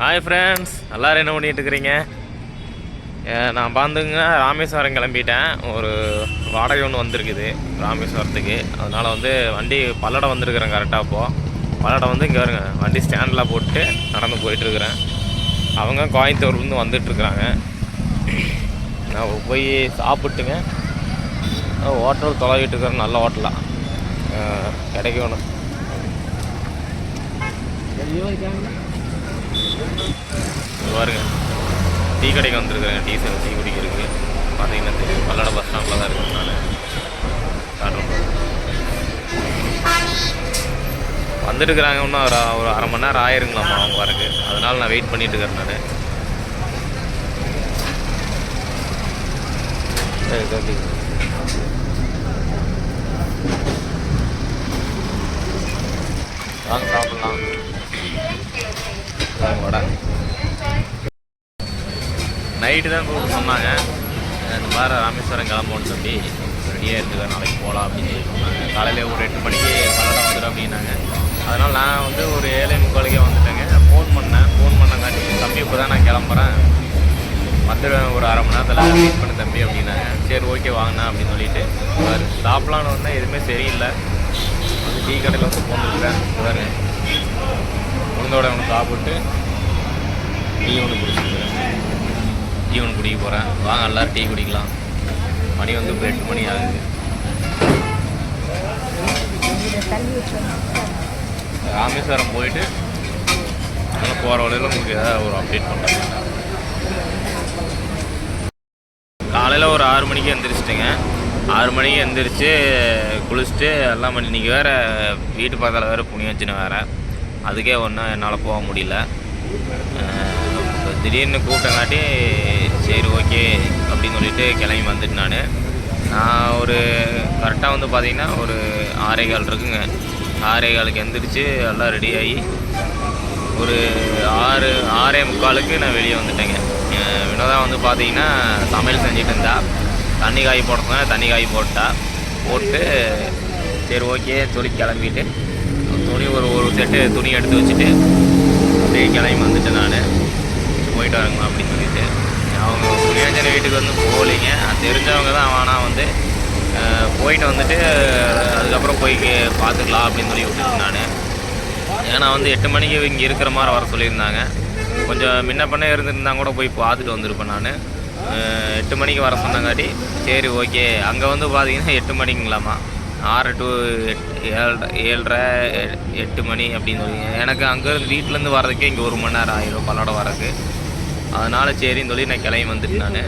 Hi friends எல்லோரும் என்ன பண்ணிட்டு இருக்கிறீங்க நான் பார்த்துங்க ராமேஸ்வரம் கிளம்பிட்டேன். ஒரு வாடகை ஒன்று வந்திருக்குது ராமேஸ்வரத்துக்கு. அதனால் வந்து வண்டி பல்லடம் வந்திருக்கிறேன் கரெக்டாக இப்போது பல்லடம் வந்து இங்கே வருங்க வண்டி ஸ்டாண்டில் போட்டு நடந்து போயிட்டுருக்குறேன். அவங்க கோயம்புத்தூர்லேருந்து வந்துட்டுருக்குறாங்க. நான் போய் சாப்பிட்டுங்க. ஹோட்டல் தொலைவிட்டு இருக்கிறேன் நல்ல ஹோட்டலாக கிடைக்கணும். பாருங்க. டீ கடைக்கு வந்திருக்கிறேன் டீ டீ குடிக்கிறதுக்கு. பார்த்தீங்கன்னா தெரியும் பல்லட பஸ் ஸ்டாண்டில் தான் இருக்கேன் நான். காட்டுறேன் வந்துட்டுருக்குறாங்க இன்னும் ஒரு ஒரு அரை மணி நேரம் ஆயிருங்களாம்மா அவங்க வரக்கு. அதனால் நான் வெயிட் பண்ணிட்டு இருக்கிறேன் நான். சரி வாங்க சாப்பிட்லாம். வடை நைட்டு தான் கூப்பிட்டு சொன்னாங்க. இந்த மாதிரி ராமேஸ்வரம் கிளம்போன்னு சொல்லி. ரெடியாக இருக்குது நாளைக்கு போகலாம் அப்படின்னு சொல்லி சொன்னாங்க. காலையில் ஒரு எட்டு மணிக்கு பல்லடம் வந்துடும் அப்படின்னாங்க. அதனால் நான் வந்து ஒரு ஏழை முக்காலுக்கே வந்துட்டேங்க. ஃபோன் பண்ணேன். ஃபோன் பண்ணங்காட்டி தம்பி இப்போ தான் நான் கிளம்புறேன். வந்துடுவேன் ஒரு அரை மணி நேரத்தில். வெயிட் பண்ண தம்பி அப்படின்னாங்க. சரி ஓகே வாங்கினா அப்படின்னு சொல்லிட்டு. பாரு சாப்பிட்லான்னு வந்தேன். எதுவுமே சரியில்லை. வந்து டீ கடையில் வந்து போந்துருக்கேன் பாருங்க. உளுந்தோட ஒன்று சாப்பிட்டு டீ ஒன்று குடிச்சுக்கிறேன். டீ ஒன்று குடிக்க போகிறேன் வாங்க எல்லோரும் டீ குடிக்கலாம். மணி வந்து இப்போ எட்டு மணி ஆகுது. ராமேஸ்வரம் போயிட்டு அங்கே போகிற வழியில் உங்களுக்கு ஏதாவது ஒரு அப்டேட் பண்ணுறேன் காலையில் ஒரு ஆறு மணிக்கு எந்திரிச்சிட்டுங்க. ஆறு மணிக்கு எந்திரிச்சு குளிச்சுட்டு எல்லாம் பண்ணி இன்றைக்கி வேறு வீட்டு பக்கத்தில் வேறு புண்ணியாச்சின்னு வேறு. அதுக்கே ஒன்றும் என்னால் போக முடியல. திடீர்னு கூப்பிட்டங்காட்டி சரி ஓகே அப்படின்னு சொல்லிட்டு கிளம்பி வந்துட்டு நான். நான் ஒரு கரெக்டாக வந்து பார்த்திங்கன்னா ஒரு ஆறே கால் இருக்குங்க. ஆறே காலுக்கு எந்திரிச்சு எல்லாம் ரெடி ஆகி ஒரு ஆறு ஆறே முக்காலுக்கு நான் வெளியே வந்துட்டேங்க. அஹ் வினோதா வந்து பார்த்தீங்கன்னா சமையல் செஞ்சுட்டு இருந்தா. தண்ணி காய் போட தண்ணி காய் போட்டா போட்டு சரி ஓகே சொல்லி கிளம்பிட்டு துணி ஒரு ஒரு செட்டு துணி எடுத்து வச்சுட்டு அப்படியே கிளம்பி வந்துட்டேன் நான். போயிட்டு வரேங்கம்மா அப்படின்னு சொல்லிட்டு. அவங்க புளியாஞ்சன வீட்டுக்கு வந்து போகலீங்க. தெரிஞ்சவங்க தான் ஆனால் வந்து போயிட்டு வந்துட்டு அதுக்கப்புறம் போய் பார்த்துக்கலாம் அப்படின்னு சொல்லி விட்டுட்டு நான். ஏன்னா வந்து எட்டு மணிக்கு இங்கே இருக்கிற மாதிரி வர சொல்லியிருந்தாங்க. கொஞ்சம் முன்ன பண்ண இருந்திருந்தா கூட போய் பார்த்துட்டு வந்திருப்பேன் நான். எட்டு மணிக்கு வர சொன்னங்காட்டி சரி ஓகே. அங்கே வந்து பார்த்தீங்கன்னா எட்டு மணிக்குங்களாமா. ஆறு டு ஏழரை ஏழரை எ- எட்டு மணி அப்படின்னு சொல்லி எனக்கு அங்கேருந்து வீட்டிலேருந்து வர்றதுக்கே இங்கே ஒரு மணி நேரம் ஆயிரும் பல்லடம் வரதுக்கு அதனால் சரின்னு சொல்லி நான் கிளம்பி வந்துட்டு நான்.